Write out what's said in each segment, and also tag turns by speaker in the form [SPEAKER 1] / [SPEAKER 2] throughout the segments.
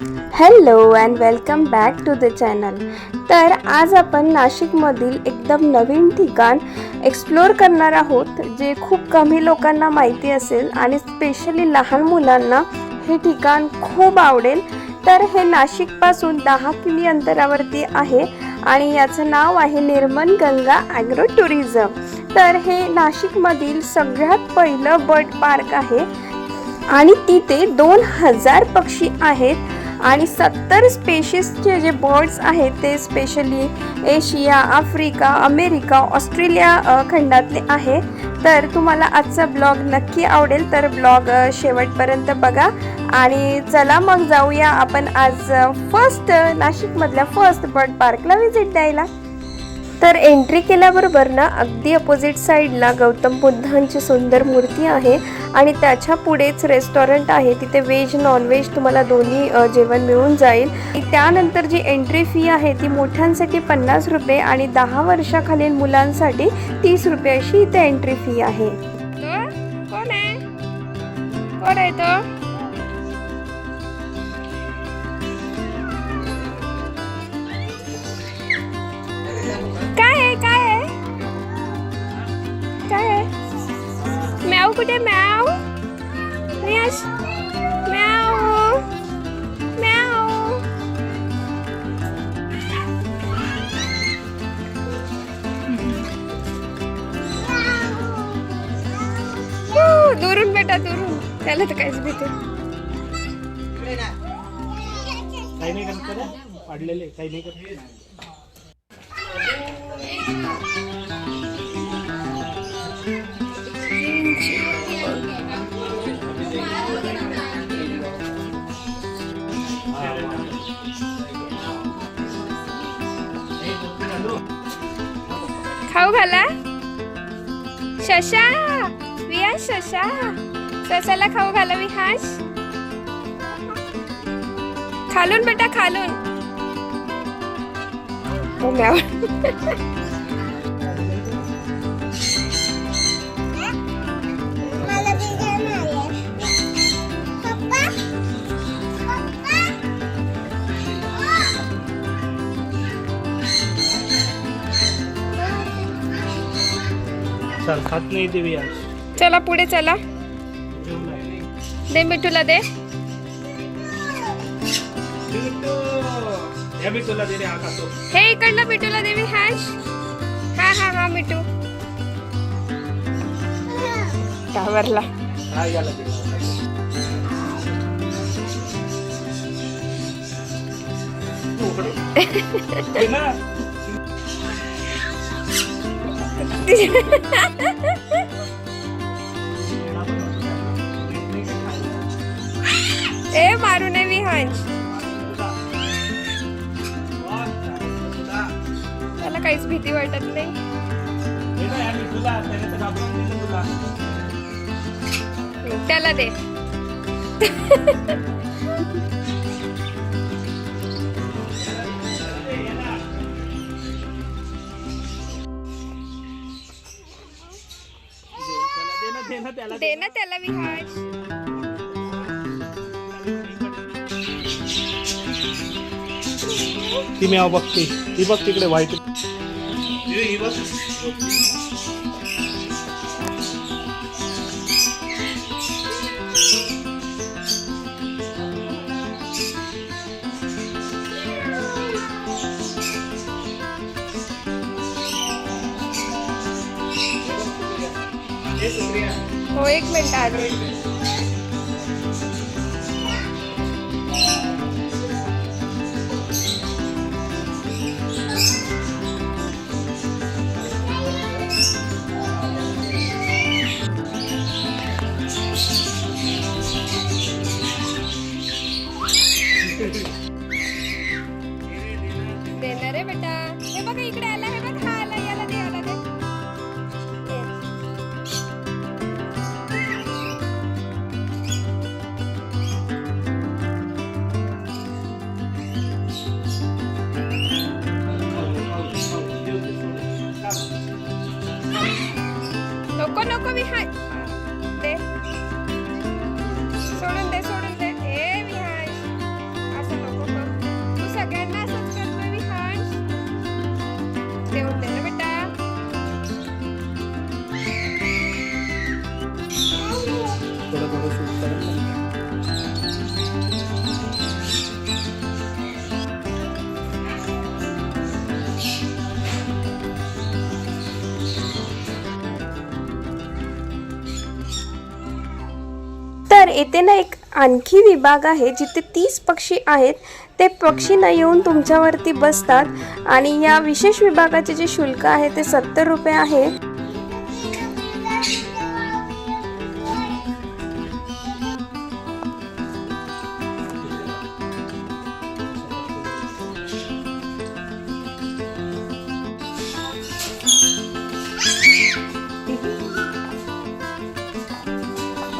[SPEAKER 1] Hello and welcome back to the channel तर आज आपण नाशिकमधील एकदम नवीन ठिकाण एक्सप्लोअर करणार आहोत जे खूप कमी लोकांना माहिती असेल आणि स्पेशली लहान मुलांना हे ठिकाण खूप आवडेल. तर हे नाशिकपासून दहा किमी अंतरावरती आहे आणि याचं नाव आहे निर्मल गंगा ॲग्रो टुरिझम तर हे नाशिकमधील सगळ्यात पहिलं बर्ड पार्क आहे आणि तिथे दोन हजार पक्षी आहेत. आणि सत्तर स्पेशीसचे जे बर्ड्स आहेत ते specially Asia Africa America Australia खंडातले आहे. तर तुम्हाला आजचा ब्लॉग नक्की आवडेल तर ब्लॉग शेवटपर्यंत बघा. आणि चला मग जाऊया आपण आज फर्स्ट नाशिकमधल्या फर्स्ट बर्ड पार्कला व्हिजिट द्यायला. तर एंट्री केल्याबरोबर ना अगदी अपोजिट साईडला गौतम बुद्धांची सुंदर मूर्ती आहे आणि त्याच्या पुढेच रेस्टॉरंट आहे. तिथे व्हेज नॉनव्हेज तुम्हाला दोन्ही जेवण मिळून जाईल. त्यानंतर जी एंट्री फी आहे ती मोठ्यांसाठी पन्नास रुपये आणि दहा वर्षाखालील मुलांसाठी तीस रुपये अशी इथे एंट्री फी आहे. कोण आहे? कोण आहे तो? कुठे म्याव? यश म्याव हो, म्याव हो. दुरून बेटा दुरून. त्याला तर काहीच भीती
[SPEAKER 2] काही नाही करत का पाडलेले काही नाही करत.
[SPEAKER 1] शशा विहास शशा ससाला खाऊ घाला विहास खालून बेटा खालून.
[SPEAKER 2] चल खात नाही ते आज.
[SPEAKER 1] चला पुढे चला. दे मिठूला दे.
[SPEAKER 2] हा
[SPEAKER 1] हे इकडलं मिठूला दे विहास हा हा हा मिठू. घाबरला ए मारू नये विहांश त्याला काहीच भीती वाटत नाही. त्याला दे.
[SPEAKER 2] त्याला दे ना त्याला
[SPEAKER 1] विहांश
[SPEAKER 2] ती मी बघते. ती बघ तिकडे व्हाईट
[SPEAKER 1] हो एक मिनिट आले येथे ना एक आणखी विभाग आहे जिथे तीस पक्षी आहेत. ते पक्षी न येऊन तुमच्यावरती बसतात आणि या विशेष विभागाचे जे शुल्क आहे ते सत्तर रुपये आहे.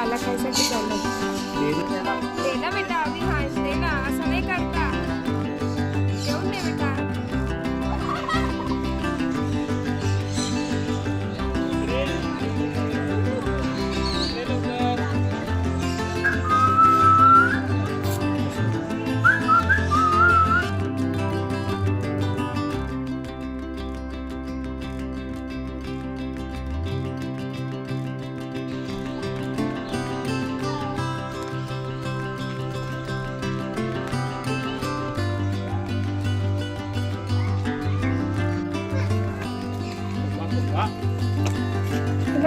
[SPEAKER 1] मला खायसाठी चाललं दे ना बेटा आम्ही हाच दे ना असं नाही करता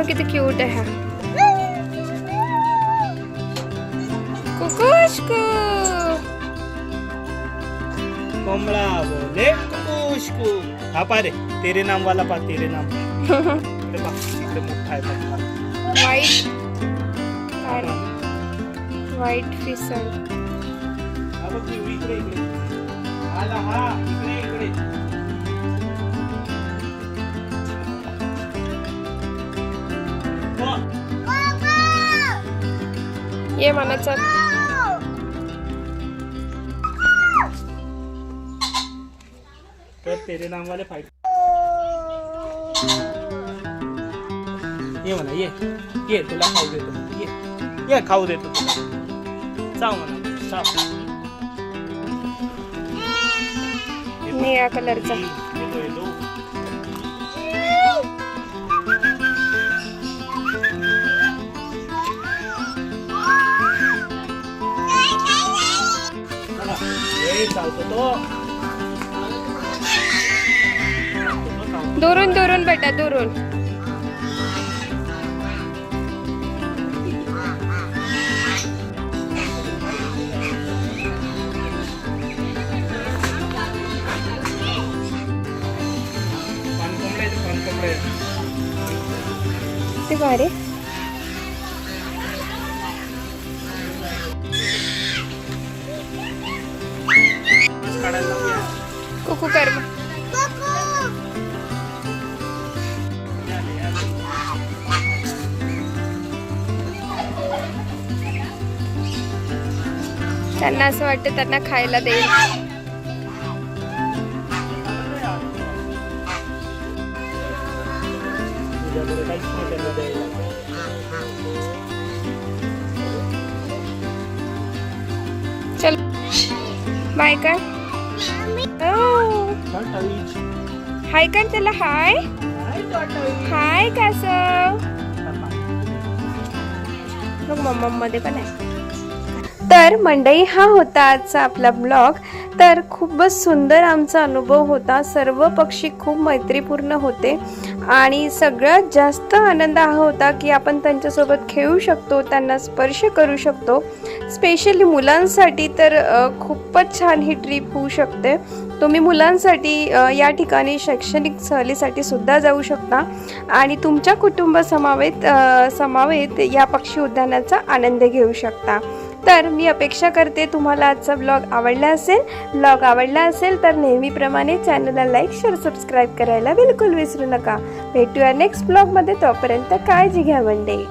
[SPEAKER 1] बघ किती क्यूट आहे हा। कुकुशकू।
[SPEAKER 2] कमला बोले कुकुशकू। हा पा रे तेरे नाम वाला पा तेरे नाम। इकडे पा इकडे मोठा आहे मोठा
[SPEAKER 1] व्हाईट व्हाईट फिसल
[SPEAKER 2] हा बघ पिऊ, इकडे इकडे. आला हा इकडे इकडे.
[SPEAKER 1] ये मनाचा
[SPEAKER 2] तर तेरे नाम वाले फाईट ये म्हणा ये. ये तुला खाऊ देतो. ये. ये खाऊ देतो तुला. चाव म्हणा चाव.
[SPEAKER 1] निळ्या कलरचा.
[SPEAKER 2] तो.
[SPEAKER 1] दुरून दुरून बेटा दुरून. ते भारी कोकू
[SPEAKER 2] कर
[SPEAKER 1] त्यांना असं वाटतं त्यांना खायला देईल. चल. बाय
[SPEAKER 2] काय
[SPEAKER 1] हाय कर त्याला हाय हाय कसं
[SPEAKER 2] चला.
[SPEAKER 1] मध्ये पण आहे. तर मंडई हा होता आजचा आपला ब्लॉग तर खूपच सुंदर आमचा अनुभव होता. सर्व पक्षी खूप मैत्रीपूर्ण होते. आणि सगळ्यात जास्त आनंद हा होता की आपण त्यांच्यासोबत खेळू शकतो त्यांना स्पर्श करू शकतो. स्पेशली मुलांसाठी तर खूपच छान ही ट्रिप होऊ शकते. तुम्ही मुलांसाठी या ठिकाणी शैक्षणिक सहलीसाठी सुद्धा जाऊ शकता. आणि तुमच्या कुटुंब समावेत समावेत या पक्षी उद्यानाचा आनंद घेऊ शकता. तर मी अपेक्षा करते तुम्हाला आजचा ब्लॉग आवडला असेल. ब्लॉग आवडला असेल तर नेहमीप्रमाणे चॅनलला लाईक शेअर सबस्क्राईब करायला बिलकुल विसरू नका. भेटूया नेक्स्ट ब्लॉगमध्ये. तोपर्यंत काळजी घ्या मंडळी